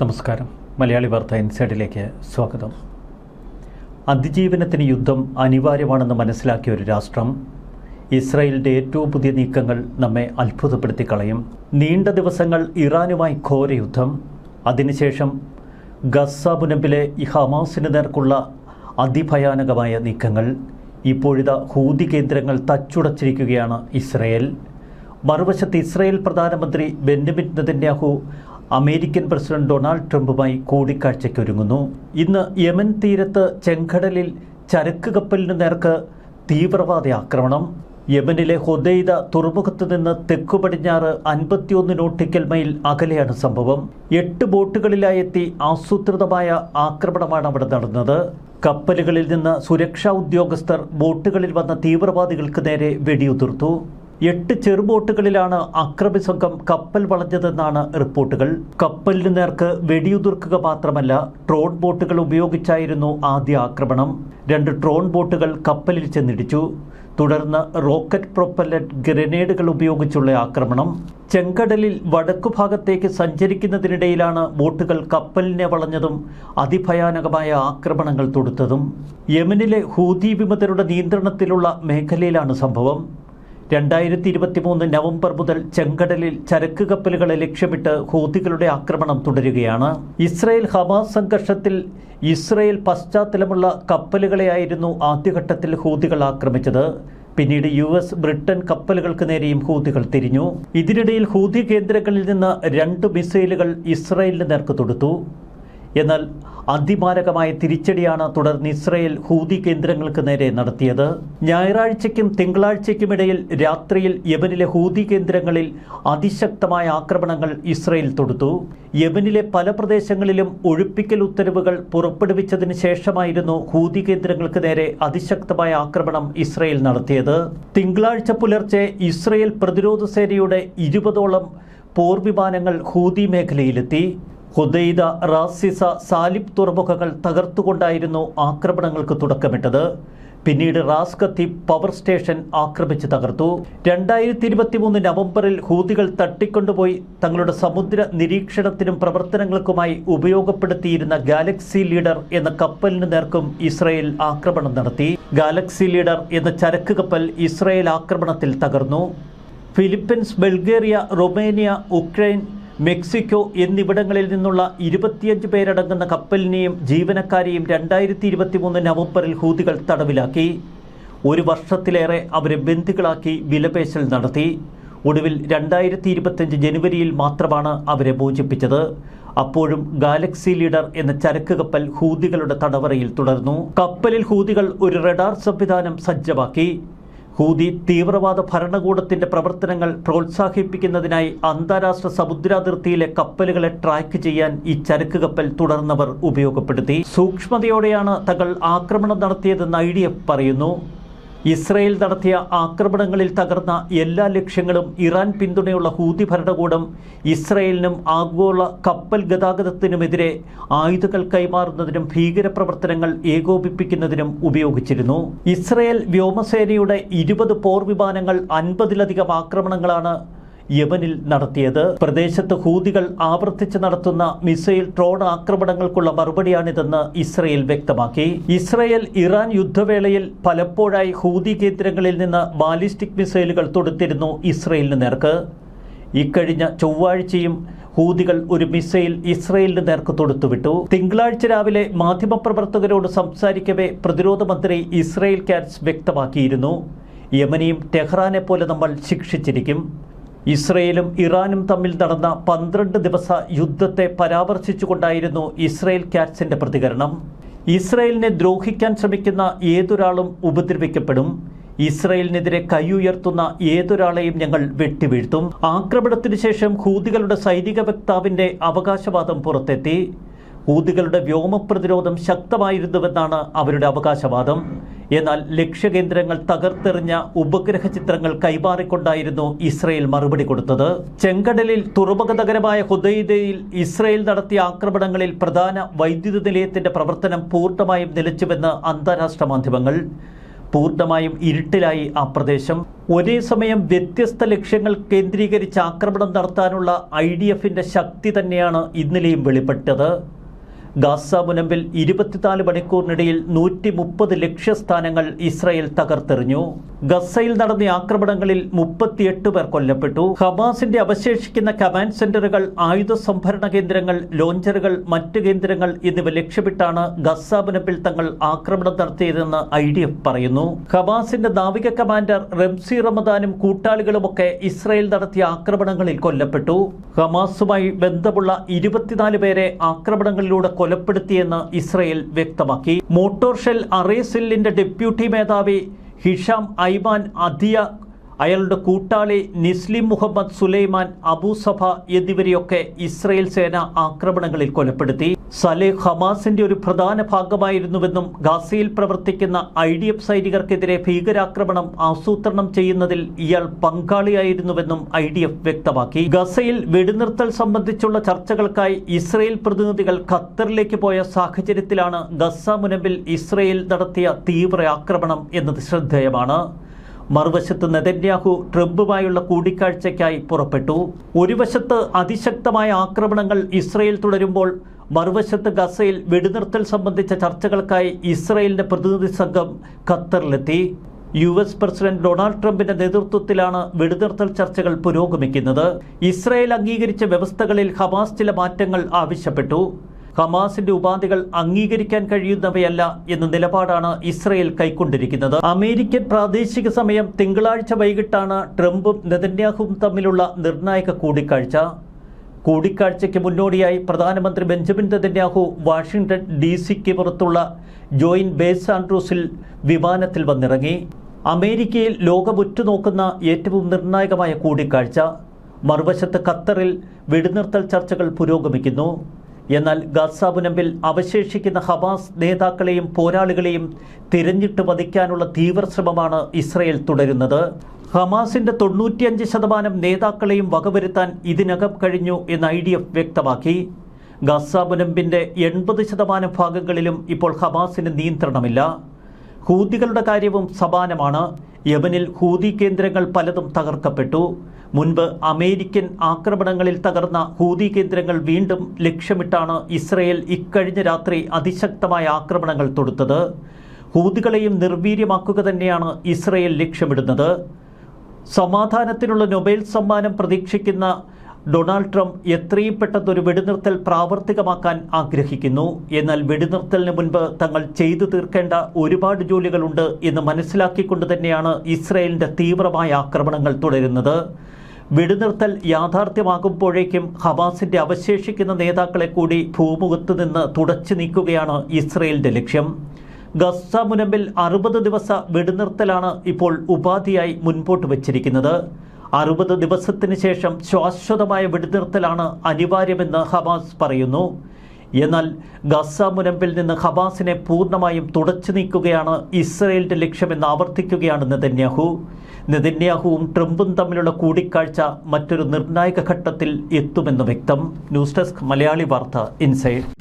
നമസ്കാരം. മലയാളി വാർത്ത ഇൻസൈഡിലേക്ക് സ്വാഗതം. അതിജീവനത്തിന് യുദ്ധം അനിവാര്യമാണെന്ന് മനസ്സിലാക്കിയ ഒരു രാഷ്ട്രം ഇസ്രായേലിന്റെ ഏറ്റവും പുതിയ നീക്കങ്ങൾ നമ്മെ അത്ഭുതപ്പെടുത്തി കളയും നീണ്ട ദിവസങ്ങൾ ഇറാനുമായി ഘോര യുദ്ധം അതിനുശേഷം ഗസ മുനമ്പിലെ ഹമാസിന് നേർക്കുള്ള അതിഭയാനകമായ നീക്കങ്ങൾ ഇപ്പോഴിത ഹൂതി കേന്ദ്രങ്ങൾ തച്ചുടച്ചിരിക്കുകയാണ് ഇസ്രയേൽ. മറുവശത്ത് ഇസ്രയേൽ പ്രധാനമന്ത്രി Benjamin Netanyahu American president Donald ട്രംപുമായി കൂടിക്കാഴ്ചയ്ക്കൊരുങ്ങുന്നു. ഇന്ന് യമൻ തീരത്ത് ചെങ്കടലിൽ ചരക്ക് കപ്പലിന് നേർക്ക് തീവ്രവാദ ആക്രമണം. യമനിലെ ഹുദൈദ തുറമുഖത്ത് നിന്ന് തെക്കു പടിഞ്ഞാറ് അൻപത്തിയൊന്ന് നോട്ടിക്കൽ മൈൽ അകലെയാണ് സംഭവം. എട്ട് ബോട്ടുകളിലായെത്തി ആസൂത്രിതമായ ആക്രമണമാണ് അവിടെ നടന്നത്. കപ്പലുകളിൽ നിന്ന് സുരക്ഷാ ഉദ്യോഗസ്ഥർ ബോട്ടുകളിൽ വന്ന തീവ്രവാദികൾക്ക് നേരെ വെടിയുതിർത്തു. എട്ട് ചെറുബോട്ടുകളിലാണ് അക്രമി സംഘം കപ്പൽ വളഞ്ഞതെന്നാണ് റിപ്പോർട്ടുകൾ. കപ്പലിന് നേർക്ക് വെടിയുതിർക്കുക മാത്രമല്ല ട്രോൺ ബോട്ടുകൾ ഉപയോഗിച്ചായിരുന്നു ആദ്യ ആക്രമണം. രണ്ട് ട്രോൺ ബോട്ടുകൾ കപ്പലിൽ ചെന്നിടിച്ചു. തുടർന്ന് റോക്കറ്റ് പ്രൊപ്പല്ലറ്റ് ഗ്രനേഡുകൾ ഉപയോഗിച്ചുള്ള ആക്രമണം. ചെങ്കടലിൽ വടക്കു ഭാഗത്തേക്ക് സഞ്ചരിക്കുന്നതിനിടയിലാണ് ബോട്ടുകൾ കപ്പലിനെ വളഞ്ഞതും അതിഭയാനകമായ ആക്രമണങ്ങൾ തൊടുത്തതും. യമനിലെ ഹൂതി വിമതരുടെ നിയന്ത്രണത്തിലുള്ള മേഖലയിലാണ് സംഭവം. രണ്ടായിരത്തി ഇരുപത്തി മൂന്ന് നവംബർ മുതൽ ചെങ്കടലിൽ ചരക്ക് കപ്പലുകളെ ലക്ഷ്യമിട്ട് ഹൂതികളുടെ ആക്രമണം തുടരുകയാണ്. ഇസ്രയേൽ ഹമാസ് സംഘർഷത്തിൽ ഇസ്രയേൽ പശ്ചാത്തലമുള്ള കപ്പലുകളെയായിരുന്നു ആദ്യഘട്ടത്തിൽ ഹൂതികൾ ആക്രമിച്ചത്. പിന്നീട് യു എസ് ബ്രിട്ടൻ കപ്പലുകൾക്ക് നേരെയും ഹൂതികൾ തിരിഞ്ഞു. ഇതിനിടയിൽ ഹൂതി കേന്ദ്രങ്ങളിൽ നിന്ന് രണ്ട് മിസൈലുകൾ ഇസ്രയേലിന് നേർക്ക് തൊടുത്തു. എന്നാൽ അതിമാരകമായ തിരിച്ചടിയാണ് തുടർന്ന് ഇസ്രയേൽ ഹൂതി കേന്ദ്രങ്ങൾക്ക് നേരെ നടത്തിയത്. ഞായറാഴ്ചയ്ക്കും തിങ്കളാഴ്ചയ്ക്കുമിടയിൽ രാത്രിയിൽ യമനിലെ ഹൂതി കേന്ദ്രങ്ങളിൽ അതിശക്തമായ ആക്രമണങ്ങൾ ഇസ്രയേൽ തൊടുത്തു. യമനിലെ പല പ്രദേശങ്ങളിലും ഒഴിപ്പിക്കൽ ഉത്തരവുകൾ പുറപ്പെടുവിച്ചതിന് ശേഷമായിരുന്നു ഹൂതി കേന്ദ്രങ്ങൾക്ക് നേരെ അതിശക്തമായ ആക്രമണം ഇസ്രയേൽ നടത്തിയത്. തിങ്കളാഴ്ച പുലർച്ചെ ഇസ്രയേൽ പ്രതിരോധ സേനയുടെ ഇരുപതോളം പോർവിമാനങ്ങൾ ഹൂതി മേഖലയിലെത്തി. ഹുദൈദ റാസിസ സാലിബ് തുറമുഖങ്ങൾ തകർത്തുകൊണ്ടായിരുന്നു ആക്രമണങ്ങൾക്ക് തുടക്കമിട്ടത്. പിന്നീട് റാസ്കത്തി പവർ സ്റ്റേഷൻ ആക്രമിച്ച് തകർത്തു. രണ്ടായിരത്തി ഇരുപത്തി മൂന്ന് നവംബറിൽ ഹൂതികൾ തട്ടിക്കൊണ്ടുപോയി തങ്ങളുടെ സമുദ്ര നിരീക്ഷണത്തിനും പ്രവർത്തനങ്ങൾക്കുമായി ഉപയോഗപ്പെടുത്തിയിരുന്ന ഗാലക്സി ലീഡർ എന്ന കപ്പലിന് നേർക്കും ഇസ്രയേൽ ആക്രമണം നടത്തി. ഗാലക്സി ലീഡർ എന്ന ചരക്ക് കപ്പൽ ഇസ്രയേൽ ആക്രമണത്തിൽ തകർന്നു. Philippines Bulgaria Romania Ukraine Mexico എന്നിവിടങ്ങളിൽ നിന്നുള്ള ഇരുപത്തിയഞ്ച് പേരടങ്ങുന്ന കപ്പലിനെയും ജീവനക്കാരെയും രണ്ടായിരത്തി ഇരുപത്തി മൂന്ന് നവംബറിൽ ഹൂതികൾ തടവിലാക്കി. ഒരു വർഷത്തിലേറെ അവരെ ബന്ദികളാക്കി വിലപേശൽ നടത്തി. ഒടുവിൽ രണ്ടായിരത്തി ഇരുപത്തിയഞ്ച് ജനുവരിയിൽ മാത്രമാണ് അവരെ മോചിപ്പിച്ചത്. അപ്പോഴും ഗാലക്സി ലീഡർ എന്ന ചരക്ക് കപ്പൽ ഹൂതികളുടെ തടവറയിൽ തുടർന്നു. കപ്പലിൽ ഹൂതികൾ ഒരു റഡാർ സംവിധാനം സജ്ജമാക്കി. ഹൂതി തീവ്രവാദ ഭരണകൂടത്തിന്റെ പ്രവർത്തനങ്ങൾ പ്രോത്സാഹിപ്പിക്കുന്നതിനായി അന്താരാഷ്ട്ര സമുദ്രാതിർത്തിയിലെ കപ്പലുകളെ ട്രാക്ക് ചെയ്യാൻ ഈ ചരക്ക് കപ്പൽ തുടർന്നവർ ഉപയോഗപ്പെടുത്തി. സൂക്ഷ്മതയോടെയാണ് തങ്ങൾ ആക്രമണം നടത്തിയതെന്ന് ഐ പറയുന്നു. ഇസ്രയേൽ നടത്തിയ ആക്രമണങ്ങളിൽ തകർന്ന എല്ലാ ലക്ഷ്യങ്ങളും ഇറാൻ പിന്തുണയുള്ള ഹൂതി ഭരണകൂടം ഇസ്രയേലിനും ആഗോള കപ്പൽ ഗതാഗതത്തിനുമെതിരെ ആയുധങ്ങൾ കൈമാറുന്നതിനും ഭീകരപ്രവർത്തനങ്ങൾ ഏകോപിപ്പിക്കുന്നതിനും ഉപയോഗിച്ചിരുന്നു. ഇസ്രയേൽ വ്യോമസേനയുടെ ഇരുപത് പോർ വിമാനങ്ങൾ അൻപതിലധികം ആക്രമണങ്ങളാണ് യമനിൽ നടത്തിയത്. പ്രദേശത്ത് ഹൂതികൾ ആവർത്തിച്ച് നടത്തുന്ന മിസൈൽ ഡ്രോൺ ആക്രമണങ്ങൾക്കുള്ള മറുപടിയാണിതെന്ന് ഇസ്രയേൽ വ്യക്തമാക്കി. ഇസ്രയേൽ ഇറാൻ യുദ്ധവേളയിൽ പലപ്പോഴായി ഹൂതി കേന്ദ്രങ്ങളിൽ നിന്ന് ബാലിസ്റ്റിക് മിസൈലുകൾ തൊടുത്തിരുന്നു ഇസ്രയേലിന് നേർക്ക്. ഇക്കഴിഞ്ഞ ചൊവ്വാഴ്ചയും ഹൂതികൾ ഒരു മിസൈൽ ഇസ്രയേലിന് നേർക്ക് തൊടുത്തുവിട്ടു. തിങ്കളാഴ്ച രാവിലെ മാധ്യമപ്രവർത്തകരോട് സംസാരിക്കവേ പ്രതിരോധ മന്ത്രി ഇസ്രയേൽ കാറ്റ്സ് വ്യക്തമാക്കിയിരുന്നു. യമനിയും ടെഹ്റാനെ പോലെ നമ്മൾ ശിക്ഷിച്ചിരിക്കും. ഇസ്രയേലും ഇറാനും തമ്മിൽ നടന്ന പന്ത്രണ്ട് ദിവസ യുദ്ധത്തെ പരാമർശിച്ചുകൊണ്ടായിരുന്നു ഇസ്രയേൽ കാറ്റ്സിന്റെ പ്രതികരണം. ഇസ്രയേലിനെ ദ്രോഹിക്കാൻ ശ്രമിക്കുന്ന ഏതൊരാളും ഉപദ്രവിക്കപ്പെടും. ഇസ്രയേലിനെതിരെ കൈയുയർത്തുന്ന ഏതൊരാളെയും ഞങ്ങൾ വെട്ടിവീഴ്ത്തും. ആക്രമണത്തിനു ശേഷം ഹൂതികളുടെ സൈനിക വക്താവിന്റെ അവകാശവാദം പുറത്തെത്തി. ഹൂതികളുടെ വ്യോമ പ്രതിരോധം ശക്തമായിരുന്നുവെന്നാണ് അവരുടെ അവകാശവാദം. എന്നാൽ ലക്ഷ്യകേന്ദ്രങ്ങൾ തകർത്തെറിഞ്ഞ ഉപഗ്രഹ ചിത്രങ്ങൾ കൈമാറിക്കൊണ്ടായിരുന്നു ഇസ്രയേൽ മറുപടി കൊടുത്തത്. ചെങ്കടലിൽ തുറമുഖ നഗരമായ ഹുദൈദയിൽ ഇസ്രയേൽ നടത്തിയ ആക്രമണങ്ങളിൽ പ്രധാന വൈദ്യുത നിലയത്തിന്റെ പ്രവർത്തനം പൂർണമായും നിലച്ചുവെന്ന് അന്താരാഷ്ട്ര മാധ്യമങ്ങൾ. പൂർണമായും ഇരുട്ടിലായി ആ പ്രദേശം. ഒരേ സമയം വ്യത്യസ്ത ലക്ഷ്യങ്ങൾ കേന്ദ്രീകരിച്ച് ആക്രമണം നടത്താനുള്ള ഐ ശക്തി തന്നെയാണ് ഇന്നലെയും വെളിപ്പെട്ടത്. ഗാസ മുനമ്പിൽ ഇരുപത്തിനാല് മണിക്കൂറിനിടയിൽ നൂറ്റി മുപ്പത് ലക്ഷ്യസ്ഥാനങ്ങൾ ഇസ്രായേൽ തകർത്തെറിഞ്ഞു. ഗസയിൽ നടന്ന ആക്രമണങ്ങളിൽ മുപ്പത്തിയെട്ട് പേർ കൊല്ലപ്പെട്ടു. ഹമാസിന്റെ അവശേഷിക്കുന്ന കമാൻഡ് സെന്ററുകൾ ആയുധ സംഭരണ കേന്ദ്രങ്ങൾ ലോഞ്ചറുകൾ മറ്റ് കേന്ദ്രങ്ങൾ എന്നിവ ലക്ഷ്യമിട്ടാണ് ഗസ മുനമ്പിൽ തങ്ങൾ ആക്രമണം നടത്തിയതെന്ന് ഐ ഡി എഫ് പറയുന്നു. ഹമാസിന്റെ നാവിക കമാൻഡർ റംസി റമദാനും കൂട്ടാളികളുമൊക്കെ ഇസ്രായേൽ നടത്തിയ ആക്രമണങ്ങളിൽ കൊല്ലപ്പെട്ടു. ഹമാസുമായി ബന്ധമുള്ള ഇരുപത്തിനാല് പേരെ ആക്രമണങ്ങളിലൂടെ കൊലപ്പെടുത്തിയെന്ന് ഇസ്രയേൽ വ്യക്തമാക്കി. മോട്ടോർ ഷെൽ ഡെപ്യൂട്ടി മേധാവി ഹിഷാം ഐമാൻ അദിയ അയാളുടെ കൂട്ടാളി നിസ്ലിം മുഹമ്മദ് സുലൈമാൻ അബൂസഭ എന്നിവരെയൊക്കെ ഇസ്രയേൽ സേന ആക്രമണങ്ങളിൽ കൊലപ്പെടുത്തി. സലേഹ് ഹമാസിന്റെ ഒരു പ്രധാന ഭാഗമായിരുന്നുവെന്നും ഗാസയിൽ പ്രവർത്തിക്കുന്ന ഐ ഡി എഫ് സൈനികർക്കെതിരെ ഭീകരാക്രമണം ആസൂത്രണം ചെയ്യുന്നതിൽ ഇയാൾ പങ്കാളിയായിരുന്നുവെന്നും ഐ ഡി എഫ് വ്യക്തമാക്കി. ഗസയിൽ വെടിനിർത്തൽ സംബന്ധിച്ചുള്ള ചർച്ചകൾക്കായി ഇസ്രയേൽ പ്രതിനിധികൾ ഖത്തറിലേക്ക് പോയ സാഹചര്യത്തിലാണ് ഗസ മുനമ്പിൽ ഇസ്രയേൽ നടത്തിയ തീവ്ര ആക്രമണം എന്നത് ശ്രദ്ധേയമാണ്. മറുവശത്ത് നെതന്യാഹു ട്രംപുമായുള്ള കൂടിക്കാഴ്ചയ്ക്കായി പുറപ്പെട്ടു. ഒരു വശത്ത് അതിശക്തമായ ആക്രമണങ്ങൾ ഇസ്രയേൽ തുടരുമ്പോൾ മറുവശത്ത് ഗസയിൽ വെടിനിർത്തൽ സംബന്ധിച്ച ചർച്ചകൾക്കായി ഇസ്രയേലിന്റെ പ്രതിനിധി സംഘം ഖത്തറിലെത്തി. യു എസ് പ്രസിഡന്റ് ഡൊണാൾഡ് ട്രംപിന്റെ നേതൃത്വത്തിലാണ് വെടിനിർത്തൽ ചർച്ചകൾ പുരോഗമിക്കുന്നത്. ഇസ്രയേൽ അംഗീകരിച്ച വ്യവസ്ഥകളിൽ ഹമാസ് ചില മാറ്റങ്ങൾ ആവശ്യപ്പെട്ടു. ഹമാസിന്റെ ഉപാധികൾ അംഗീകരിക്കാൻ കഴിയുന്നവയല്ല എന്ന നിലപാടാണ് ഇസ്രയേൽ കൈക്കൊണ്ടിരിക്കുന്നത്. അമേരിക്കൻ പ്രാദേശിക സമയം തിങ്കളാഴ്ച വൈകിട്ടാണ് ട്രംപും നെതന്യാഹുവും തമ്മിലുള്ള നിർണായക കൂടിക്കാഴ്ച. കൂടിക്കാഴ്ചയ്ക്ക് മുന്നോടിയായി പ്രധാനമന്ത്രി ബെഞ്ചമിൻ നെതന്യാഹു വാഷിംഗ്ടൺ ഡി സിക്ക് പുറത്തുള്ള ജോയിൻ ബേസ് ആൻഡ്രൂസിൽ വിമാനത്തിൽ വന്നിറങ്ങി. അമേരിക്കയിൽ ലോകമുറ്റുനോക്കുന്ന ഏറ്റവും നിർണായകമായ കൂടിക്കാഴ്ച. മറുവശത്ത് ഖത്തറിൽ വെടിനിർത്തൽ ചർച്ചകൾ പുരോഗമിക്കുന്നു. എന്നാൽ ഗസ അവശേഷിക്കുന്ന ഹമാസ് നേതാക്കളെയും പോരാളികളെയും തിരഞ്ഞിട്ട് വധിക്കാനുള്ള തീവ്രശ്രമമാണ് ഇസ്രയേൽ തുടരുന്നത്. ഹമാസിന്റെ തൊണ്ണൂറ്റിയഞ്ച് ശതമാനം നേതാക്കളെയും വകവരുത്താൻ ഇതിനകം കഴിഞ്ഞു എന്ന് ഐ ഡി എഫ് വ്യക്തമാക്കി. ഗസ മുനമ്പിന്റെ എൺപത് ശതമാനം ഭാഗങ്ങളിലും ഇപ്പോൾ ഹമാസിന് നിയന്ത്രണമില്ല. ഹൂതികളുടെ കാര്യവും സമാനമാണ്. യമനിൽ ഹൂതി കേന്ദ്രങ്ങൾ പലതും തകർക്കപ്പെട്ടു. മുൻപ് അമേരിക്കൻ ആക്രമണങ്ങളിൽ തകർന്ന ഹൂതി കേന്ദ്രങ്ങൾ വീണ്ടും ലക്ഷ്യമിട്ടാണ് ഇസ്രയേൽ ഇക്കഴിഞ്ഞ രാത്രി അതിശക്തമായ ആക്രമണങ്ങൾ തൊടുത്തത്. ഹൂതികളെയും നിർവീര്യമാക്കുക തന്നെയാണ് ഇസ്രയേൽ ലക്ഷ്യമിടുന്നത്. സമാധാനത്തിനുള്ള നൊബേൽ സമ്മാനം പ്രതീക്ഷിക്കുന്ന ഡൊണാൾഡ് ട്രംപ് എത്രയും പെട്ടെന്ന് ഒരു വെടിനിർത്തൽ പ്രാവർത്തികമാക്കാൻ ആഗ്രഹിക്കുന്നു. എന്നാൽ വെടിനിർത്തലിന് മുൻപ് തങ്ങൾ ചെയ്തു തീർക്കേണ്ട ഒരുപാട് ജോലികളുണ്ട് എന്ന് മനസ്സിലാക്കിക്കൊണ്ട് തന്നെയാണ് ഇസ്രയേലിന്റെ തീവ്രമായ ആക്രമണങ്ങൾ തുടരുന്നത്. വെടിനിർത്തൽ യാഥാർത്ഥ്യമാകുമ്പോഴേക്കും ഹമാസിന്റെ അവശേഷിക്കുന്ന നേതാക്കളെ കൂടി ഭൂമുഖത്ത് നിന്ന് തുടച്ചു നീക്കുകയാണ് ഇസ്രയേലിന്റെ ലക്ഷ്യം. ഗസ മുനമ്പിൽ അറുപത് ദിവസ വെടിനിർത്തലാണ് ഇപ്പോൾ ഉപാധിയായി മുൻപോട്ട് വച്ചിരിക്കുന്നത്. അറുപത് ദിവസത്തിന് ശേഷം ശാശ്വതമായ വെടിനിർത്തലാണ് അനിവാര്യമെന്ന് ഹമാസ് പറയുന്നു. എന്നാൽ ഗസ മുനമ്പിൽ നിന്ന് ഹബാസിനെ പൂർണമായും തുടച്ചു നീക്കുകയാണ് ഇസ്രയേലിന്റെ ലക്ഷ്യമെന്ന് ആവർത്തിക്കുകയാണ് നെതന്യാഹു. നെതന്യാഹുവും ട്രംപും തമ്മിലുള്ള കൂടിക്കാഴ്ച മറ്റൊരു നിർണായക ഘട്ടത്തിൽ എത്തുമെന്ന് വ്യക്തം. ന്യൂസ് ഡെസ്ക് മലയാളി വാർത്ത ഇൻസൈഡ്.